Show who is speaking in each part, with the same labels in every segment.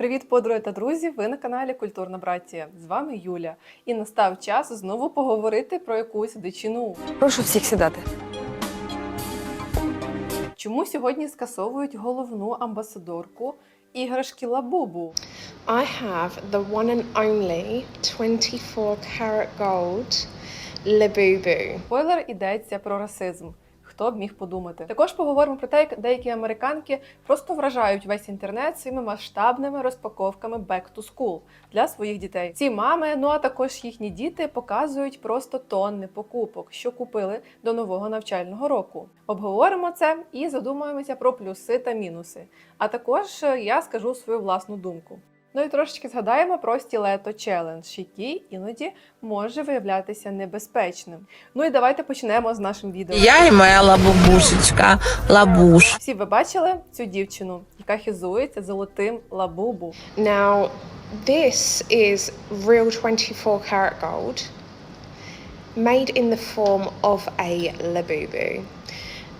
Speaker 1: Привіт, подруги та друзі! Ви на каналі Культурна Братія. З вами Юля. І настав час знову поговорити про якусь дичину.
Speaker 2: Прошу всіх сідати.
Speaker 1: Чому сьогодні скасовують головну амбасадорку іграшки Лабубу?
Speaker 3: I have the one and only 24 karat gold Labubu.
Speaker 1: Спойлер йдеться про расизм. Хто б міг подумати? Також поговоримо про те, як деякі американки просто вражають весь інтернет своїми масштабними розпаковками back to school для своїх дітей. Ці мами, ну а також їхні діти показують просто тонни покупок, що купили до нового навчального року. Обговоримо це і задумаємося про плюси та мінуси. А також е, я скажу свою власну думку. Ну і трошечки згадаємо про стілето челендж, який іноді може виявлятися небезпечним. Ну і давайте почнемо з нашим відео.
Speaker 4: Я і моя лабубушечка, лабуш.
Speaker 1: Всі ви бачили цю дівчину, яка хизується золотим лабубу.
Speaker 3: Now, this is real 24 karat gold made in the form of a Labubu.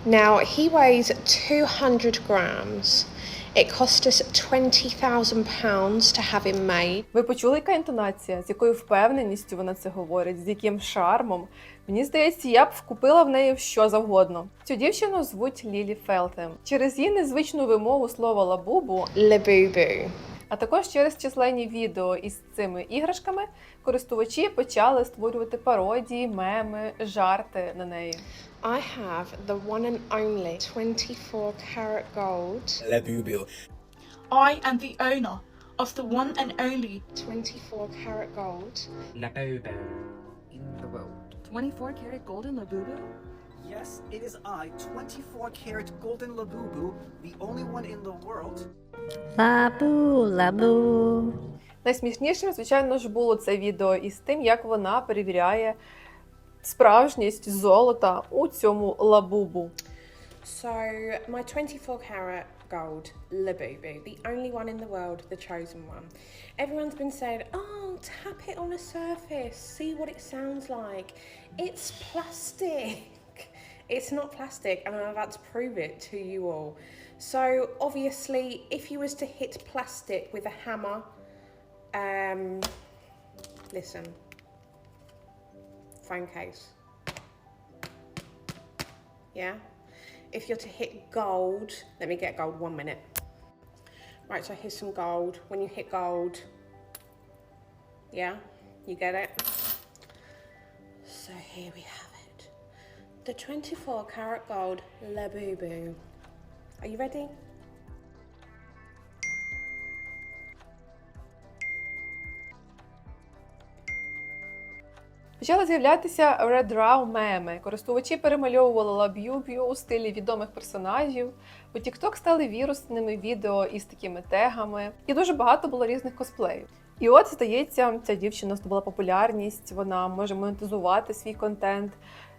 Speaker 3: Now, he weighs 200 grams. It cost us £20,000 to have him made.
Speaker 1: Ви почули, яка інтонація, з якою впевненістю вона це говорить, з яким шармом. Мені здається, я б вкупила в неї що завгодно. Цю дівчину звуть Лілі Фелтем. Через її незвичну вимову слова лабубу
Speaker 3: Labubu.
Speaker 1: А також через численні відео із цими іграшками користувачі почали створювати пародії, меми, жарти на неї.
Speaker 3: I have the one and only 24 karat gold
Speaker 5: Labubu.
Speaker 6: I am the owner of the one and only
Speaker 3: 24 karat gold
Speaker 5: Labubu.
Speaker 2: In the world. 24 karat golden labubu?
Speaker 5: Yes, it is I, 24 karat golden Labubu, the only one in the world.
Speaker 7: Лабу, лабу.
Speaker 1: Найсмішнішим, звичайно ж, було це відео із тим, як вона перевіряє справжність золота у цьому лабубу.
Speaker 3: So, my 24 karat gold Labubu, the only one in the world, the chosen one. Everyone's been saying, oh, tap it on a surface, see what it sounds like. It's plastic. It's not plastic, and I'm about to prove it to you all. So, obviously, if you was to hit plastic with a hammer, um, listen, phone case. Yeah? If you're to hit gold, let me get gold one minute. Right, so here's some gold. When you hit gold, yeah, you get it? So here we have. The 24 karat gold Labubu. Are you ready?
Speaker 1: Почали з'являтися Red меми. Користувачі перемальовували лаб'юб'ю у стилі відомих персонажів. У TikTok стали вірусними відео із такими тегами, і дуже багато було різних косплеїв. І от, здається, ця дівчина здобула популярність, вона може монетизувати свій контент,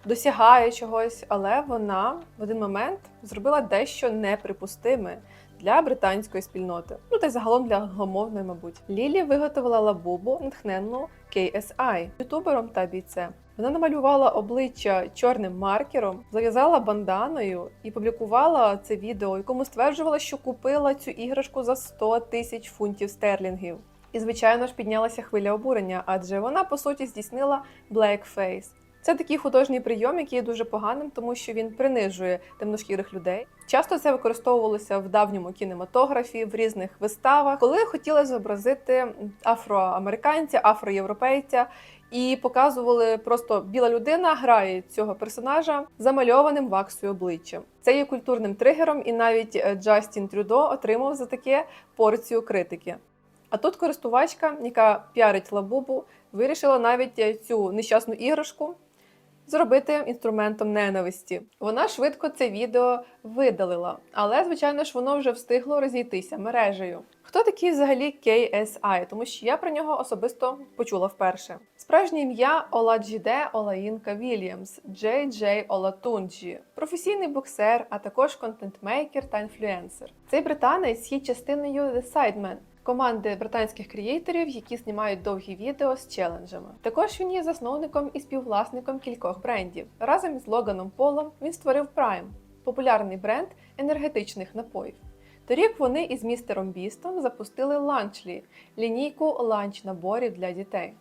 Speaker 1: досягає чогось, але вона в один момент зробила дещо неприпустиме для британської спільноти. Ну та й загалом для англомовної, мабуть. Лілі виготовила лабубу, натхненну KSI, ютубером та бійцем. Вона намалювала обличчя чорним маркером, зав'язала банданою і публікувала це відео, якому стверджувала, що купила цю іграшку за 100 тисяч фунтів стерлінгів. І, звичайно ж, піднялася хвиля обурення, адже вона по суті здійснила blackface. Це такий художній прийом, який є дуже поганим, тому що він принижує темношкірих людей. Часто це використовувалося в давньому кінематографі, в різних виставах, коли хотіли зобразити афроамериканця, афроєвропейця. І показували просто біла людина грає цього персонажа замальованим ваксою обличчям. Це є культурним тригером, і навіть е, Джастін Трюдо отримав за таке порцію критики. А тут користувачка, яка піарить лабубу, вирішила навіть е, цю нещасну іграшку зробити інструментом ненависті. Вона швидко це відео видалила, але, звичайно ж, воно вже встигло розійтися мережею. Хто такий взагалі KSI? Тому що я про нього особисто почула вперше. Справжнє ім'я Оладжіде Олаїнка Вільямс, Джей Джей Олатунджі, професійний боксер, а також контентмейкер та інфлюенсер. Цей британець є частиною The Sidemen, команди британських креаторів, які знімають довгі відео з челенджами. Також він є засновником і співвласником кількох брендів. Разом із Логаном Полом він створив Prime – популярний бренд енергетичних напоїв. Торік вони із містером Бістом запустили ланчлі лінійку ланч наборів для дітей.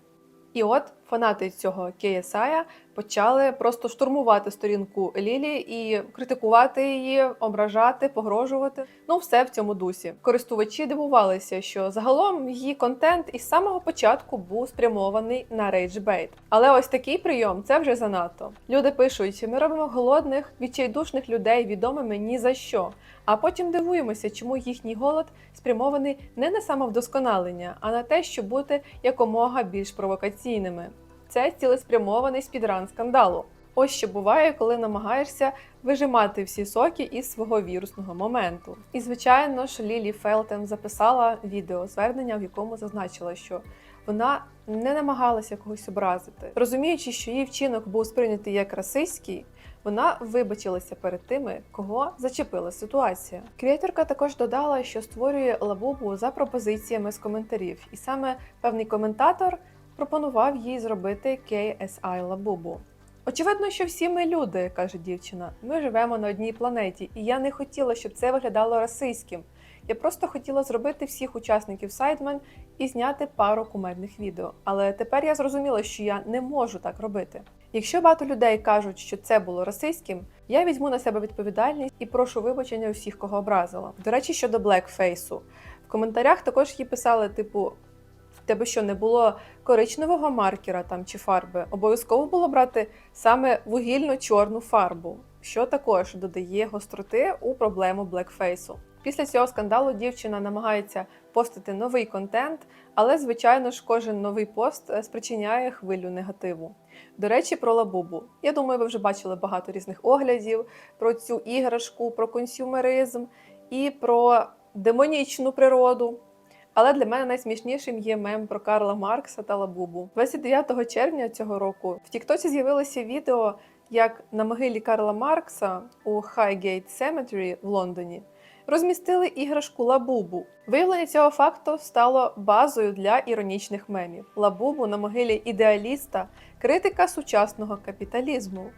Speaker 1: І от фанати цього KSI почали просто штурмувати сторінку Лілі і критикувати її, ображати, погрожувати. Ну, все в цьому дусі. Користувачі дивувалися, що загалом її контент із самого початку був спрямований на рейджбейт. Але ось такий прийом це вже занадто. Люди пишуть: ми робимо голодних, відчайдушних людей відомими ні за що. А потім дивуємося, чому їхній голод спрямований не на самовдосконалення, а на те, щоб бути якомога більш провокаційними. Це цілеспрямований спідран скандалу. Ось що буває, коли намагаєшся вижимати всі соки із свого вірусного моменту. І звичайно ж, Лілі Фелтем записала відео звернення, в якому зазначила, що вона не намагалася когось образити, розуміючи, що її вчинок був сприйнятий як расистський. Вона вибачилася перед тими, кого зачепила ситуація. Креаторка також додала, що створює лабубу за пропозиціями з коментарів, і саме певний коментатор пропонував їй зробити KSI лабубу. Очевидно, що всі ми люди, каже дівчина. Ми живемо на одній планеті, і я не хотіла, щоб це виглядало расистським. Я просто хотіла зробити всіх учасників Сайдмен і зняти пару кумедних відео. Але тепер я зрозуміла, що я не можу так робити. Якщо багато людей кажуть, що це було расистським, я візьму на себе відповідальність і прошу вибачення у всіх, кого образила. До речі, щодо блекфейсу. В коментарях також їй писали, типу, тебе що не було коричневого маркера там чи фарби? Обов'язково було брати саме вугільно-чорну фарбу, що також додає гостроти у проблему блекфейсу. Після цього скандалу дівчина намагається постити новий контент, але, звичайно ж, кожен новий пост е, спричиняє хвилю негативу. До речі, про лабубу. Я думаю, ви вже бачили багато різних оглядів про цю іграшку, про консюмеризм і про демонічну природу. Але для мене найсмішнішим є мем про Карла Маркса та Лабубу. 29 червня цього року в Тіктоці з'явилося відео, як на могилі Карла Маркса у Highgate Cemetery в Лондоні розмістили іграшку Лабубу. Виявлення цього факту стало базою для іронічних мемів. Лабубу на могилі ідеаліста, критика сучасного капіталізму.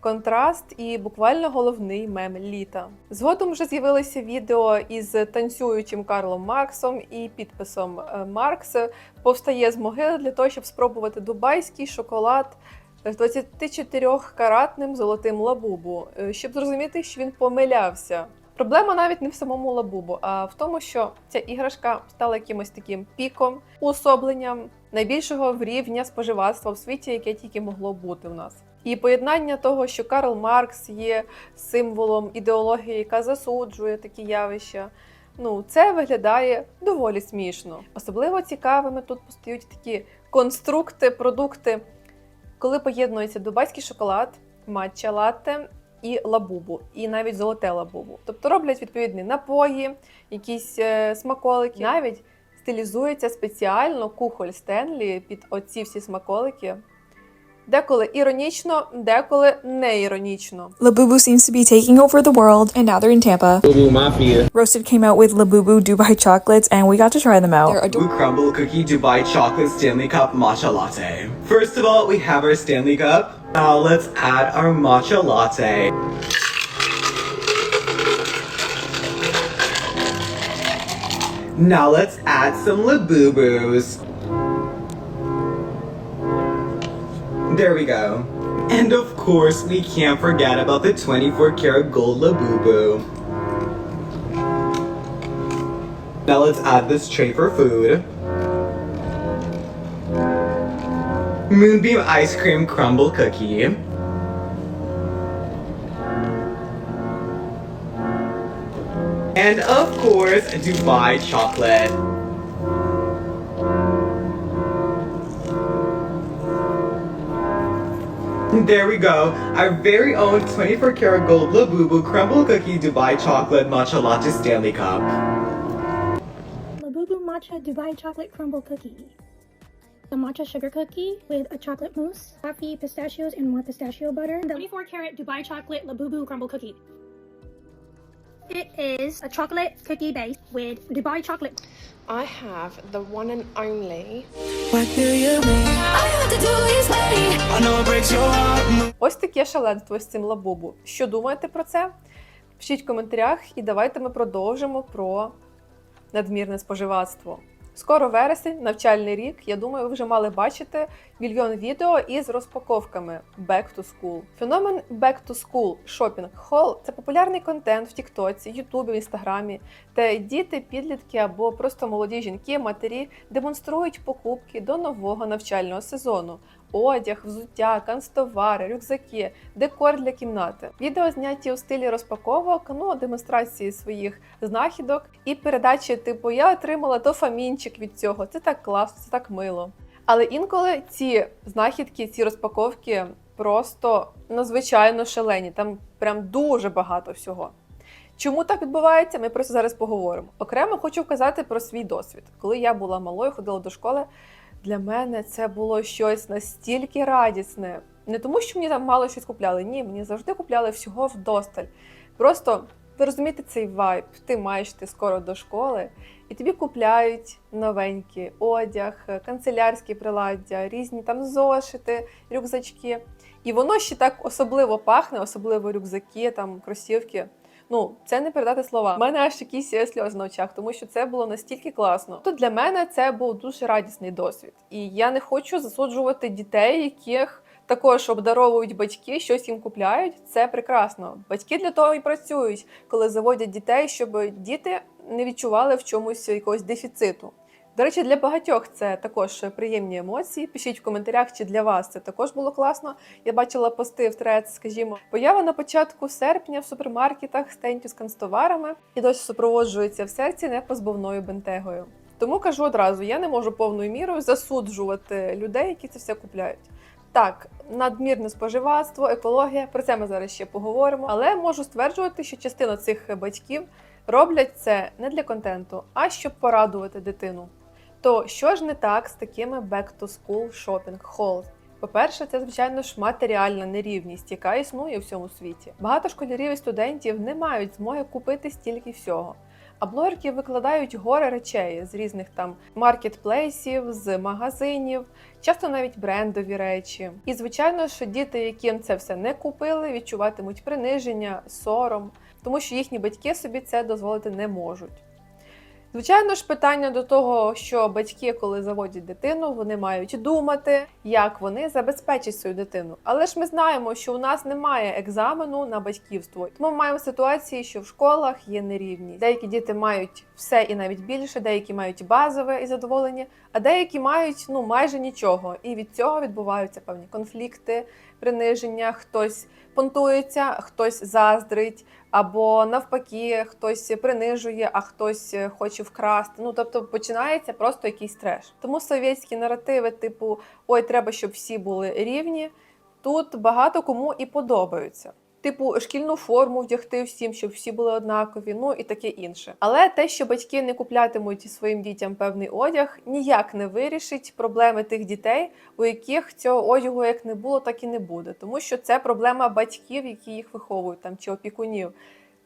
Speaker 1: Контраст і буквально головний мем літа. Згодом вже з'явилося відео із танцюючим Карлом Марксом і підписом е, Маркс повстає з могили для того, щоб спробувати дубайський шоколад з 24-каратним золотим лабубу, е, щоб зрозуміти, що він помилявся. Проблема навіть не в самому лабубу, а в тому, що ця іграшка стала якимось таким піком, уособленням найбільшого рівня споживацтва в світі, яке тільки могло бути в нас. І поєднання того, що Карл Маркс є символом ідеології, яка засуджує такі явища. Ну, це виглядає доволі смішно. Особливо цікавими тут постають такі конструкти, продукти, коли поєднується дубайський шоколад, матча латте і лабубу, і навіть золоте лабубу. Тобто роблять відповідні напої, якісь е, смаколики, навіть стилізується спеціально кухоль Стенлі під оці всі смаколики. Деколи іронічно, деколи не іронічно.
Speaker 8: Labubu seems to be taking over the world, and now they're in Tampa.
Speaker 9: Boo Mafia.
Speaker 8: Roasted came out with Labubu Dubai chocolates, and we got to try them out.
Speaker 10: Blue Crumble Cookie Dubai Chocolate Stanley Cup Matcha Latte. First of all, we have our Stanley Cup. Now let's add our matcha latte. Now let's add some Labubus. There we go. And of course, we can't forget about the 24 karat gold Labubu. Now let's add this tray for food. Moonbeam ice cream crumble cookie. And of course, Dubai chocolate. There we go, our very own 24 karat gold Labubu crumble cookie Dubai chocolate matcha latte Stanley cup.
Speaker 11: Labubu Matcha Dubai Chocolate Crumble Cookie. The matcha sugar cookie with a chocolate mousse, coffee, pistachios, and more pistachio butter. The 24 karat Dubai Chocolate Labubu Crumble Cookie. It is a chocolate cookie base with Dubai chocolate.
Speaker 3: I have the one and only
Speaker 10: What do you mean? I know it breaks your heart.
Speaker 1: Ось таке шаленство з цим лабубу. Що думаєте про це? Пишіть в коментарях і давайте ми продовжимо про надмірне споживацтво. Скоро вересень, навчальний рік. Я думаю, ви вже мали бачити мільйон відео із розпаковками Back to School. Феномен Back to School Shopping Haul – це популярний контент в Тіктоці, Ютубі, Інстаграмі, де діти, підлітки або просто молоді жінки, матері демонструють покупки до нового навчального сезону. Одяг, взуття, канцтовари, рюкзаки, декор для кімнати. Відео зняті у стилі розпаковок, ну демонстрації своїх знахідок і передачі, типу Я отримала дофамінчик від цього. Це так класно, це так мило. Але інколи ці знахідки, ці розпаковки просто надзвичайно шалені. Там прям дуже багато всього. Чому так відбувається? Ми про це зараз поговоримо. Окремо хочу вказати про свій досвід. Коли я була малою, ходила до школи. Для мене це було щось настільки радісне. Не тому, що мені там мало щось купляли. Ні, мені завжди купляли всього вдосталь. Просто ви розумієте цей вайб. Ти маєш йти скоро до школи, і тобі купляють новенький одяг, канцелярські приладдя, різні там зошити, рюкзачки. І воно ще так особливо пахне, особливо рюкзаки, там кросівки. Ну, це не передати слова. У мене аж якісь е, сльози на очах, тому що це було настільки класно. То для мене це був дуже радісний досвід. І я не хочу засуджувати дітей, яких також обдаровують батьки, щось їм купляють. Це прекрасно. Батьки для того і працюють, коли заводять дітей, щоб діти не відчували в чомусь якогось дефіциту. До речі, для багатьох це також приємні емоції. Пишіть в коментарях, чи для вас це також було класно. Я бачила пости в трец, скажімо, поява на початку серпня в супермаркетах стендів з канцтоварами і досі супроводжується в серці непозбувною бентегою. Тому кажу одразу: я не можу повною мірою засуджувати людей, які це все купляють. Так, надмірне споживацтво, екологія, про це ми зараз ще поговоримо. Але можу стверджувати, що частина цих батьків роблять це не для контенту, а щоб порадувати дитину. То що ж не так з такими back-to-school shopping hauls? По-перше, це звичайно ж матеріальна нерівність, яка існує в всьому світі. Багато школярів і студентів не мають змоги купити стільки всього. А блогерки викладають гори речей з різних там маркетплейсів, з магазинів, часто навіть брендові речі. І звичайно, що діти, яким це все не купили, відчуватимуть приниження, сором, тому що їхні батьки собі це дозволити не можуть. Звичайно ж, питання до того, що батьки, коли заводять дитину, вони мають думати, як вони забезпечать свою дитину. Але ж ми знаємо, що у нас немає екзамену на батьківство. Тому ми маємо ситуації, що в школах є нерівність. Деякі діти мають все і навіть більше, деякі мають базове і задоволення, а деякі мають ну майже нічого. І від цього відбуваються певні конфлікти, приниження, хтось понтується, хтось заздрить, або навпаки, хтось принижує, а хтось хоче вкрасти. Ну тобто починається просто якийсь треш. Тому совєтські наративи, типу ой, треба, щоб всі були рівні. Тут багато кому і подобаються. Типу, шкільну форму вдягти всім, щоб всі були однакові, ну і таке інше. Але те, що батьки не куплятимуть своїм дітям певний одяг, ніяк не вирішить проблеми тих дітей, у яких цього одягу як не було, так і не буде. Тому що це проблема батьків, які їх виховують там чи опікунів.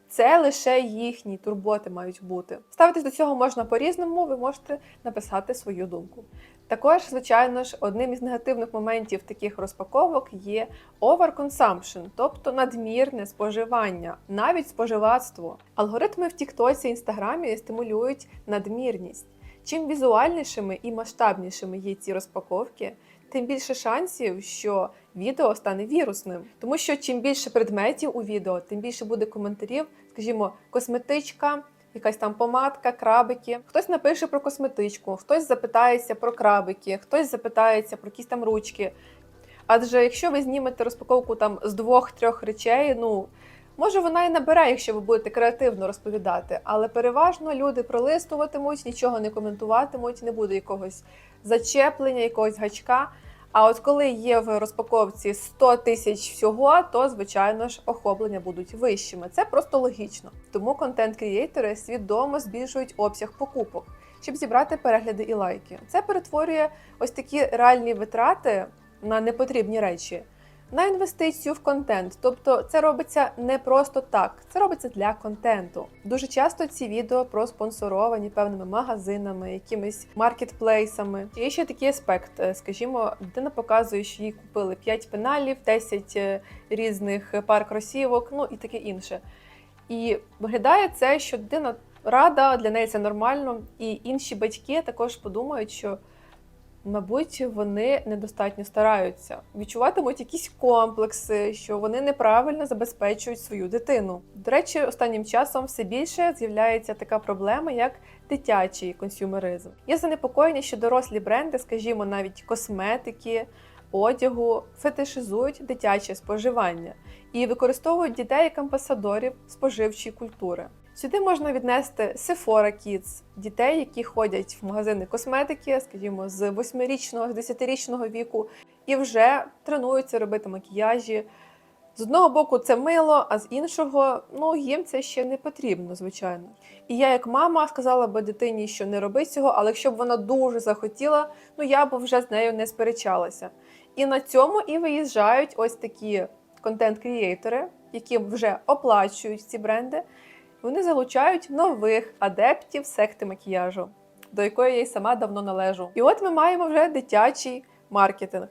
Speaker 1: Це лише їхні турботи мають бути. Ставитись до цього можна по-різному, ви можете написати свою думку. Також, звичайно ж, одним із негативних моментів таких розпаковок є overconsumption, тобто надмірне споживання, навіть споживацтво. Алгоритми в Тіктоці Інстаграмі стимулюють надмірність. Чим візуальнішими і масштабнішими є ці розпаковки, тим більше шансів, що відео стане вірусним. Тому що чим більше предметів у відео, тим більше буде коментарів, скажімо, косметичка, якась там помадка, крабики. Хтось напише про косметичку, хтось запитається про крабики, хтось запитається про якісь там ручки. Адже якщо ви знімете розпаковку там з двох-трьох речей, ну може вона і набере, якщо ви будете креативно розповідати, але переважно люди пролистуватимуть, нічого не коментуватимуть, не буде якогось зачеплення, якогось гачка. А от коли є в розпаковці 100 тисяч всього, то звичайно ж охоплення будуть вищими. Це просто логічно. Тому контент-крієйтори свідомо збільшують обсяг покупок, щоб зібрати перегляди і лайки. Це перетворює ось такі реальні витрати на непотрібні речі. На інвестицію в контент, тобто це робиться не просто так, це робиться для контенту. Дуже часто ці відео проспонсоровані певними магазинами, якимись маркетплейсами. Є ще такий аспект, е, скажімо, дитина показує, що їй купили 5 пеналів, 10 е, різних пар кросівок, ну і таке інше. І виглядає це, що дитина рада, для неї це нормально, і інші батьки також подумають, що. Мабуть, вони недостатньо стараються, відчуватимуть якісь комплекси, що вони неправильно забезпечують свою дитину. До речі, останнім часом все більше з'являється така проблема, як дитячий консюмеризм. Є занепокоєння, що дорослі бренди, скажімо, навіть косметики, одягу, фетишизують дитяче споживання і використовують дітей як амбасадорів споживчої культури. Сюди можна віднести Sephora Kids, дітей, які ходять в магазини косметики, скажімо, з 8-річного, з 10-річного віку, і вже тренуються робити макіяжі. З одного боку, це мило, а з іншого, ну їм це ще не потрібно, звичайно. І я, як мама, сказала би дитині, що не роби цього, але якщо б вона дуже захотіла, ну я б вже з нею не сперечалася. І на цьому і виїжджають ось такі контент-крієйтори, які вже оплачують ці бренди. Вони залучають нових адептів секти макіяжу, до якої я й сама давно належу. І от ми маємо вже дитячий маркетинг,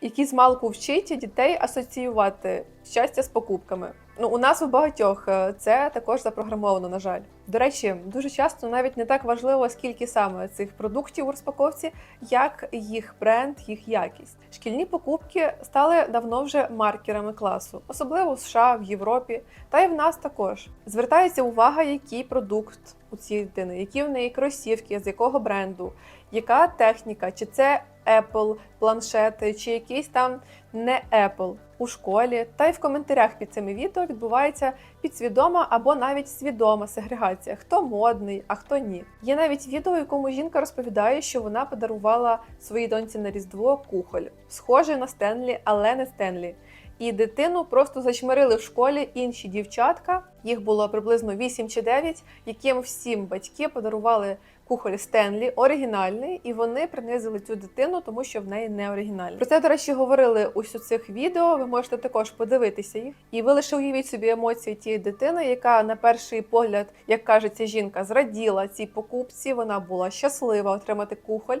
Speaker 1: який змалку вчить дітей асоціювати щастя з покупками. Ну, у нас у багатьох е, це також запрограмовано, на жаль. До речі, дуже часто навіть не так важливо, скільки саме цих продуктів у розпаковці, як їх бренд, їх якість. Шкільні покупки стали давно вже маркерами класу, особливо в США, в Європі, та й в нас також. Звертається увага, який продукт у цієї дитини, які в неї кросівки, з якого бренду, яка техніка, чи це Apple планшети, чи якийсь там не Apple у школі. Та й в коментарях під цими відео відбувається підсвідома або навіть свідома сегрегація, хто модний, а хто ні. Є навіть відео, в якому жінка розповідає, що вона подарувала своїй доньці на різдво кухоль, схожий на Стенлі, але не Стенлі. І дитину просто зачмирили в школі інші дівчатка. Їх було приблизно 8 чи 9, яким всім батьки подарували кухоль Стенлі оригінальний, і вони принизили цю дитину, тому що в неї не оригінальний. Про це, до речі, говорили у цих відео. Ви можете також подивитися їх. І ви лише уявіть собі емоції тієї дитини, яка на перший погляд, як каже ця жінка, зраділа цій покупці. Вона була щаслива отримати кухоль.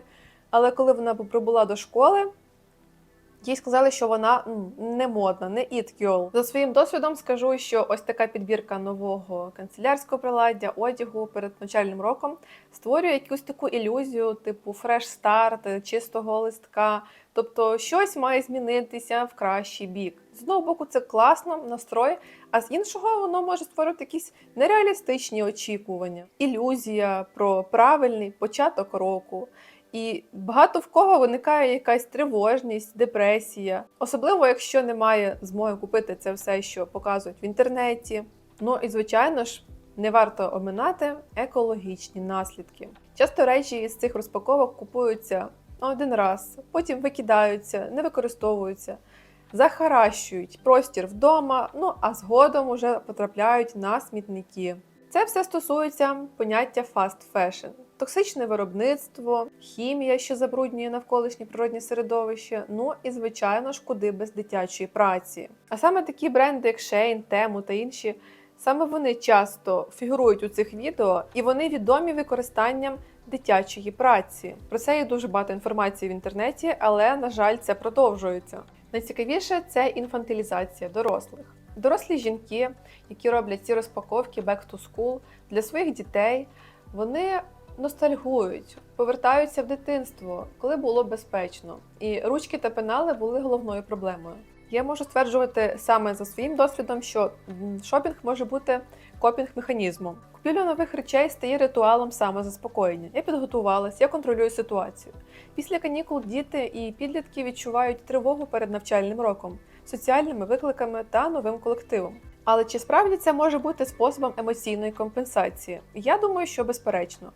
Speaker 1: Але коли вона пробула до школи, їй сказали, що вона не модна, не it girl. За своїм досвідом скажу, що ось така підбірка нового канцелярського приладдя, одягу перед навчальним роком створює якусь таку ілюзію, типу фреш старт, чистого листка. Тобто щось має змінитися в кращий бік. З одного боку, це класно, настрой, а з іншого воно може створити якісь нереалістичні очікування, ілюзія про правильний початок року. І багато в кого виникає якась тривожність, депресія, особливо якщо немає змоги купити це все, що показують в інтернеті. Ну і звичайно ж, не варто оминати екологічні наслідки. Часто речі з цих розпаковок купуються один раз, потім викидаються, не використовуються, захаращують простір вдома, ну а згодом уже потрапляють на смітники. Це все стосується поняття fast fashion. Токсичне виробництво, хімія, що забруднює навколишнє природне середовище, ну і звичайно ж куди без дитячої праці. А саме такі бренди, як Shein, Temu та інші, саме вони часто фігурують у цих відео, і вони відомі використанням дитячої праці. Про це є дуже багато інформації в інтернеті, але на жаль, це продовжується. Найцікавіше це інфантилізація дорослих. Дорослі жінки, які роблять ці розпаковки back to school для своїх дітей, вони ностальгують, повертаються в дитинство, коли було безпечно. І ручки та пенали були головною проблемою. Я можу стверджувати саме за своїм досвідом, що шопінг може бути копінг-механізмом. Купівля нових речей стає ритуалом самозаспокоєння. Я підготувалась, я контролюю ситуацію. Після канікул діти і підлітки відчувають тривогу перед навчальним роком, соціальними викликами та новим колективом. Але чи справді це може бути способом емоційної компенсації? Я думаю, що безперечно.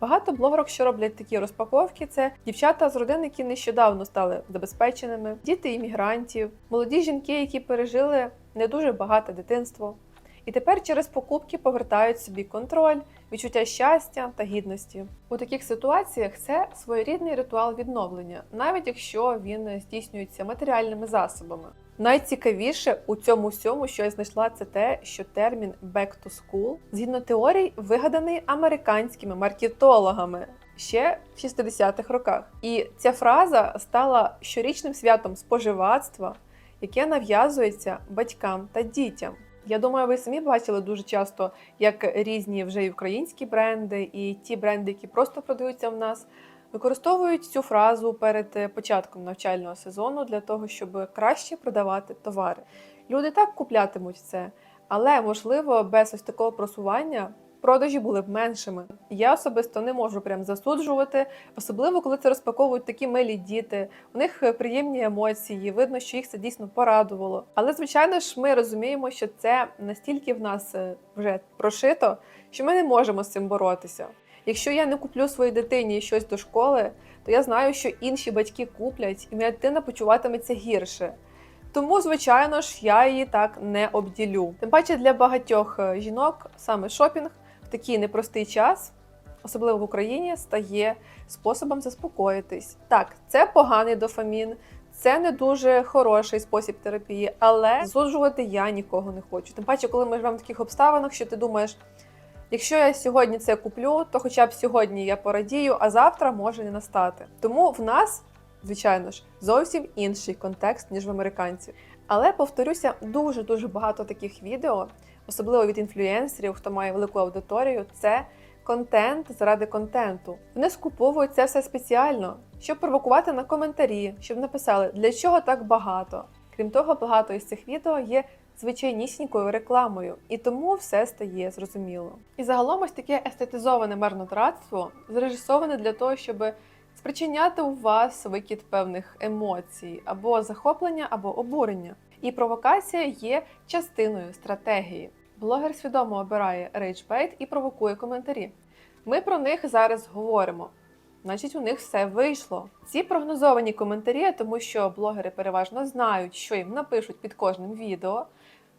Speaker 1: Багато блогерок, що роблять такі розпаковки, це дівчата з родин, які нещодавно стали забезпеченими, діти іммігрантів, молоді жінки, які пережили не дуже багате дитинство. І тепер через покупки повертають собі контроль, відчуття щастя та гідності. У таких ситуаціях це своєрідний ритуал відновлення, навіть якщо він здійснюється матеріальними засобами. Найцікавіше у цьому всьому, що я знайшла, це те, що термін «back to school» згідно теорій вигаданий американськими маркетологами ще в 60-х роках. І ця фраза стала щорічним святом споживацтва, яке нав'язується батькам та дітям. Я думаю, ви самі бачили дуже часто, як різні вже і українські бренди, і ті бренди, які просто продаються в нас, використовують цю фразу перед е, початком навчального сезону для того, щоб краще продавати товари. Люди так куплятимуть це, але можливо без ось такого просування. Продажі були б меншими. Я особисто не можу прям засуджувати, особливо коли це розпаковують такі милі діти. У них е, приємні емоції, видно, що їх це дійсно порадувало. Але звичайно ж, ми розуміємо, що це настільки в нас е, вже прошито, що ми не можемо з цим боротися. Якщо я не куплю своїй дитині щось до школи, то я знаю, що інші батьки куплять, і моя дитина почуватиметься гірше. Тому, звичайно ж, я її так не обділю. Тим паче для багатьох е, жінок саме шопінг в такий непростий час, особливо в Україні, стає способом заспокоїтись. Так, це поганий дофамін, це не дуже хороший спосіб терапії, але засуджувати я нікого не хочу. Тим паче, коли ми живемо в таких обставинах, що ти думаєш. Якщо я сьогодні це куплю, то хоча б сьогодні я порадію, а завтра може не настати. Тому в нас, звичайно ж, зовсім інший контекст, ніж в американців. Але повторюся, дуже дуже багато таких відео, особливо від інфлюенсерів, хто має велику аудиторію, це контент заради контенту. Вони скуповують це все спеціально, щоб провокувати на коментарі, щоб написали, для чого так багато. Крім того, багато із цих відео є звичайнісінькою рекламою, і тому все стає зрозуміло. І загалом ось таке естетизоване марнотратство зрежисоване для того, щоб спричиняти у вас викид певних емоцій, або захоплення, або обурення. І провокація є частиною стратегії. Блогер свідомо обирає рейджбейт і провокує коментарі. Ми про них зараз говоримо. Значить, у них все вийшло. Ці прогнозовані коментарі, тому що блогери переважно знають, що їм напишуть під кожним відео.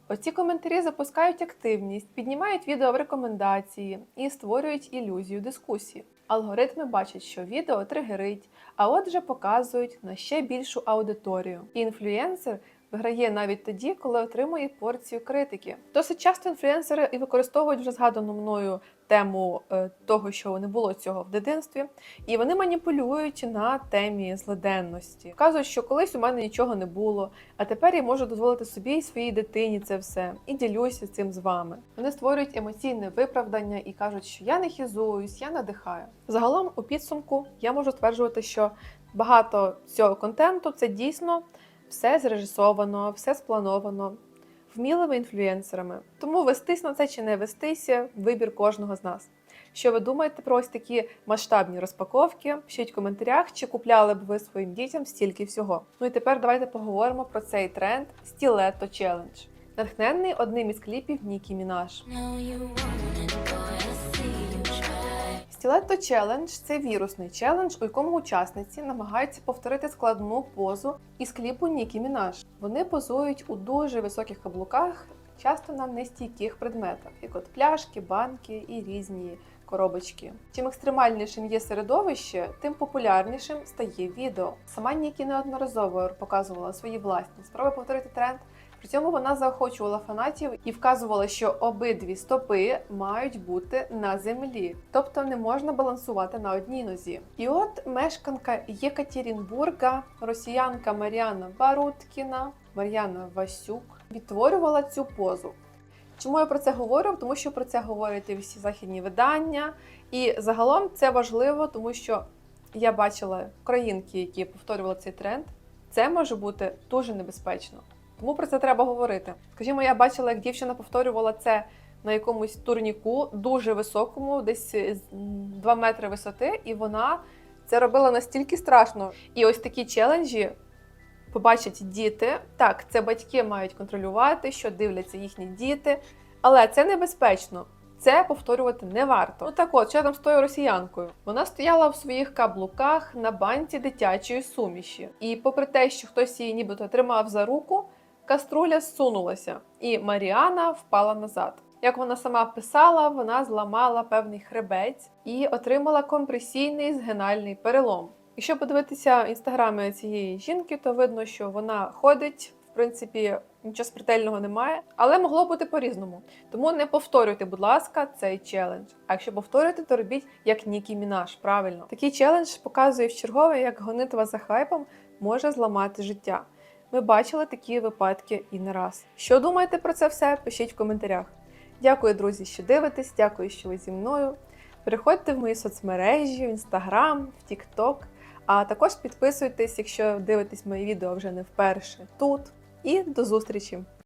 Speaker 1: Оці коментарі запускають активність, піднімають відео в рекомендації і створюють ілюзію дискусії. Алгоритми бачать, що відео тригерить, а отже показують на ще більшу аудиторію. Інфлюенсер виграє навіть тоді, коли отримує порцію критики. Досить часто інфлюенсери і використовують вже згадану мною тему е, того, що не було цього в дитинстві, і вони маніпулюють на темі злиденності. Вказують, що колись у мене нічого не було, а тепер я можу дозволити собі і своїй дитині це все і ділюся цим з вами. Вони створюють емоційне виправдання і кажуть, що я не хізуюсь, я надихаю. Загалом, у підсумку, я можу стверджувати, що багато цього контенту це дійсно все зрежисовано, все сплановано вмілими інфлюенсерами. Тому вестись на це чи не вестися вибір кожного з нас. Що ви думаєте про ось такі масштабні розпаковки? Пишіть в коментарях, чи купляли б ви своїм дітям стільки всього. Ну і тепер давайте поговоримо про цей тренд Stiletto Challenge. Натхненний одним із кліпів Нікі Мінаш. Stiletto Challenge – це вірусний челендж, у якому учасниці намагаються повторити складну позу із кліпу Нікі Мінаш. Вони позують у дуже високих каблуках, часто на нестійких предметах, як от пляшки, банки і різні коробочки. Чим екстремальнішим є середовище, тим популярнішим стає відео. Сама Нікі неодноразово показувала свої власні спроби повторити тренд. При цьому вона заохочувала фанатів і вказувала, що обидві стопи мають бути на землі, тобто не можна балансувати на одній нозі. І от мешканка Єкатерінбурга, росіянка Мар'яна Баруткіна, Мар'яна Васюк відтворювала цю позу. Чому я про це говорю? Тому що про це говорять і всі західні видання. І загалом це важливо, тому що я бачила українки, які повторювали цей тренд. Це може бути дуже небезпечно. Тому про це треба говорити. Скажімо, я бачила, як дівчина повторювала це на якомусь турніку, дуже високому, десь 2 метри висоти, і вона це робила настільки страшно. І ось такі челенджі побачать діти. Так, це батьки мають контролювати, що дивляться їхні діти, але це небезпечно. Це повторювати не варто. Ну так от, що там з тою росіянкою? Вона стояла в своїх каблуках на банці дитячої суміші. І попри те, що хтось її нібито тримав за руку, каструля зсунулася, і Маріана впала назад. Як вона сама писала, вона зламала певний хребець і отримала компресійний згинальний перелом. Якщо подивитися інстаграми цієї жінки, то видно, що вона ходить. В принципі, нічого смертельного немає, але могло бути по-різному. Тому не повторюйте, будь ласка, цей челендж. А якщо повторюєте, то робіть як Нікі Мінаш. Правильно, такий челендж показує в чергове, як гонитва за хайпом може зламати життя. Ми бачили такі випадки і не раз. Що думаєте про це все? Пишіть в коментарях. Дякую, друзі, що дивитесь. Дякую, що ви зі мною. Переходьте в мої соцмережі, в інстаграм, в Тікток. А також підписуйтесь, якщо дивитесь мої відео вже не вперше тут. І до зустрічі!